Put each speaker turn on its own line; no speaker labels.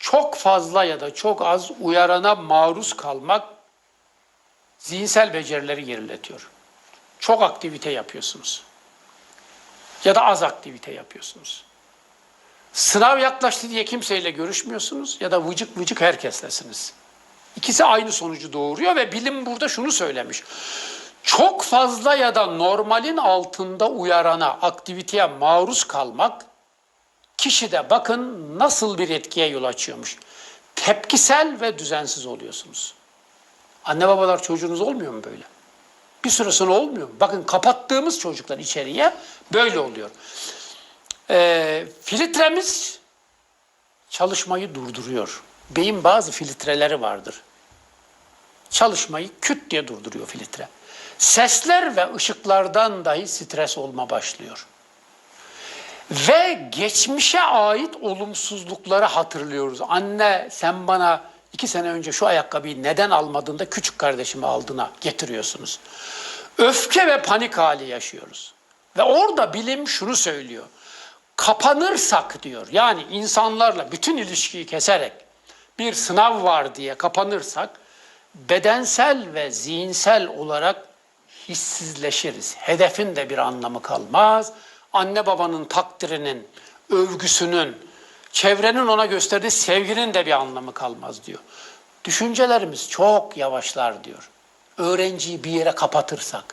çok fazla ya da çok az uyarana maruz kalmak zihinsel becerileri geriletiyor. Çok aktivite yapıyorsunuz. Ya da az aktivite yapıyorsunuz. Sınav yaklaştı diye kimseyle görüşmüyorsunuz ya da vıcık vıcık herkeslesiniz. İkisi aynı sonucu doğuruyor ve bilim burada şunu söylemiş. Çok fazla ya da normalin altında uyarana, aktiviteye maruz kalmak kişide bakın nasıl bir etkiye yol açıyormuş. Tepkisel ve düzensiz oluyorsunuz. Anne babalar çocuğunuz olmuyor mu böyle? Bir süre sonra olmuyor mu? Bakın kapattığımız çocuklar içeriye böyle oluyor. Ee, filtremiz çalışmayı durduruyor. Beyin bazı filtreleri vardır. Çalışmayı küt diye durduruyor filtre. Sesler ve ışıklardan dahi stres olma başlıyor. Ve geçmişe ait olumsuzlukları hatırlıyoruz. Anne sen bana iki sene önce şu ayakkabıyı neden almadın da küçük kardeşimi aldığına getiriyorsunuz. Öfke ve panik hali yaşıyoruz. Ve orada bilim şunu söylüyor. Kapanırsak diyor yani insanlarla bütün ilişkiyi keserek bir sınav var diye kapanırsak bedensel ve zihinsel olarak hissizleşiriz. Hedefin de bir anlamı kalmaz. Anne babanın takdirinin, övgüsünün, çevrenin ona gösterdiği sevginin de bir anlamı kalmaz diyor. Düşüncelerimiz çok yavaşlar diyor. Öğrenciyi bir yere kapatırsak,